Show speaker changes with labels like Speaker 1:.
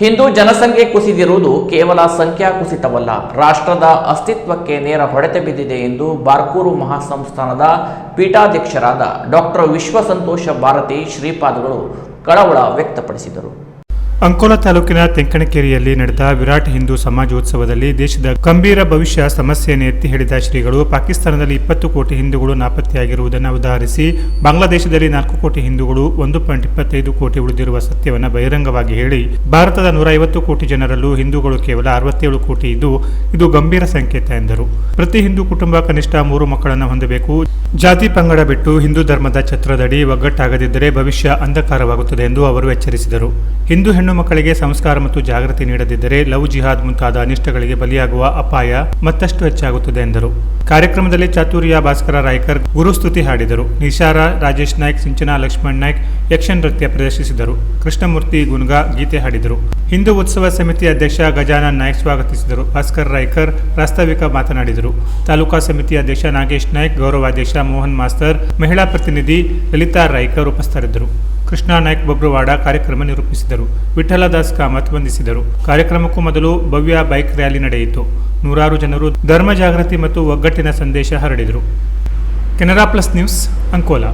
Speaker 1: ಹಿಂದೂ ಜನಸಂಖ್ಯೆ ಕುಸಿದಿರುವುದು ಕೇವಲ ಸಂಖ್ಯಾ ಕುಸಿತವಲ್ಲ ರಾಷ್ಟ್ರದ ಅಸ್ತಿತ್ವಕ್ಕೆ ನೇರ ಹೊಡೆತ ಬಿದ್ದಿದೆ ಎಂದು ಬಾರ್ಕೂರು ಮಹಾಸಂಸ್ಥಾನದ ಪೀಠಾಧ್ಯಕ್ಷರಾದ ಡಾಕ್ಟರ್ ವಿಶ್ವಸಂತೋಷ ಭಾರತಿ ಶ್ರೀಪಾದಗಳು ಕಳವಳ ವ್ಯಕ್ತಪಡಿಸಿದರು.
Speaker 2: ಅಂಕೋಲಾ ತಾಲೂಕಿನ ತೆಂಕಣಕೇರಿಯಲ್ಲಿ ನಡೆದ ವಿರಾಟ್ ಹಿಂದೂ ಸಮಾಜೋತ್ಸವದಲ್ಲಿ ದೇಶದ ಗಂಭೀರ ಭವಿಷ್ಯ ಸಮಸ್ಯೆಯನ್ನು ಎತ್ತಿ ಹಿಡಿದ ಶ್ರೀಗಳು ಪಾಕಿಸ್ತಾನದಲ್ಲಿ ಇಪ್ಪತ್ತು ಕೋಟಿ ಹಿಂದೂಗಳು ನಾಪತ್ತೆಯಾಗಿರುವುದನ್ನು ಉದಾಹರಿಸಿ ಬಾಂಗ್ಲಾದೇಶದಲ್ಲಿ ನಾಲ್ಕು ಕೋಟಿ ಹಿಂದೂಗಳು ಒಂದು ಪಾಯಿಂಟ್ ಇಪ್ಪತ್ತೈದು ಕೋಟಿ ಉಳಿದಿರುವ ಸತ್ಯವನ್ನು ಬಹಿರಂಗವಾಗಿ ಹೇಳಿ ಭಾರತದ ನೂರ ಐವತ್ತು ಕೋಟಿ ಜನರಲ್ಲೂ ಹಿಂದೂಗಳು ಕೇವಲ ಅರವತ್ತೇಳು ಕೋಟಿ ಇದ್ದು ಇದು ಗಂಭೀರ ಸಂಕೇತ ಎಂದರು. ಪ್ರತಿ ಹಿಂದೂ ಕುಟುಂಬ ಕನಿಷ್ಠ ಮೂರು ಮಕ್ಕಳನ್ನು ಹೊಂದಬೇಕು. ಜಾತಿ ಪಂಗಡ ಬಿಟ್ಟು ಹಿಂದೂ ಧರ್ಮದ ಛತ್ರದಡಿ ಒಗ್ಗಟ್ಟಾಗದಿದ್ದರೆ ಭವಿಷ್ಯ ಅಂಧಕಾರವಾಗುತ್ತದೆ ಎಂದು ಅವರು ಎಚ್ಚರಿಸಿದರು. ಹಿಂದೂ ಹೆಣ್ಣು ಮಕ್ಕಳಿಗೆ ಸಂಸ್ಕಾರ ಮತ್ತು ಜಾಗೃತಿ ನೀಡದಿದ್ದರೆ ಲವ್ ಜಿಹಾದ್ ಮುಂತಾದ ಅನಿಷ್ಟಗಳಿಗೆ ಬಲಿಯಾಗುವ ಅಪಾಯ ಮತ್ತಷ್ಟು ಹೆಚ್ಚಾಗುತ್ತದೆ ಎಂದರು. ಕಾರ್ಯಕ್ರಮದಲ್ಲಿ ಚಾತುರ್ಯ ಭಾಸ್ಕರ ರಾಯ್ಕರ್ ಗುರುಸ್ತುತಿ ಹಾಡಿದರು. ನಿಶಾರ, ರಾಜೇಶ್ ನಾಯ್ಕ್, ಸಿಂಚನಾ ಲಕ್ಷ್ಮಣ್ ನಾಯ್ಕ್ ಯಕ್ಷ ನೃತ್ಯ ಪ್ರದರ್ಶಿಸಿದರು. ಕೃಷ್ಣಮೂರ್ತಿ ಗುನ್ಗಾ ಗೀತೆ ಹಾಡಿದರು. ಹಿಂದೂ ಉತ್ಸವ ಸಮಿತಿ ಅಧ್ಯಕ್ಷ ಗಜಾನನ್ ನಾಯ್ಕ್ ಸ್ವಾಗತಿಸಿದರು. ಭಾಸ್ಕರ್ ರಾಯ್ಕರ್ ಪ್ರಾಸ್ತಾವಿಕ ಮಾತನಾಡಿದರು. ತಾಲೂಕಾ ಸಮಿತಿ ಅಧ್ಯಕ್ಷ ನಾಗೇಶ್ ನಾಯ್ಕ್, ಗೌರವಾಧ್ಯಕ್ಷ ಮೋಹನ್ ಮಾಸ್ತರ್, ಮಹಿಳಾ ಪ್ರತಿನಿಧಿ ಲಲಿತಾ ರಾಯ್ಕರ್ ಉಪಸ್ಥಿತರಿದ್ದರು. ಕೃಷ್ಣ ನಾಯ್ಕ್ ಬಬ್ರುವಾಡ ಕಾರ್ಯಕ್ರಮ ನಿರೂಪಿಸಿದರು. ವಿಠಲ ದಾಸ್ ಕಾಮತ್ ವಂದಿಸಿದರು ಕಾರ್ಯಕ್ರಮಕ್ಕೂ ಮೊದಲು ಭವ್ಯ ಬೈಕ್ ರ್ಯಾಲಿ ನಡೆಯಿತು. ನೂರಾರು ಜನರು ಧರ್ಮ ಜಾಗೃತಿ ಮತ್ತು ಒಗ್ಗಟ್ಟಿನ ಸಂದೇಶ ಹರಡಿದರು. Canara plus news Ankola.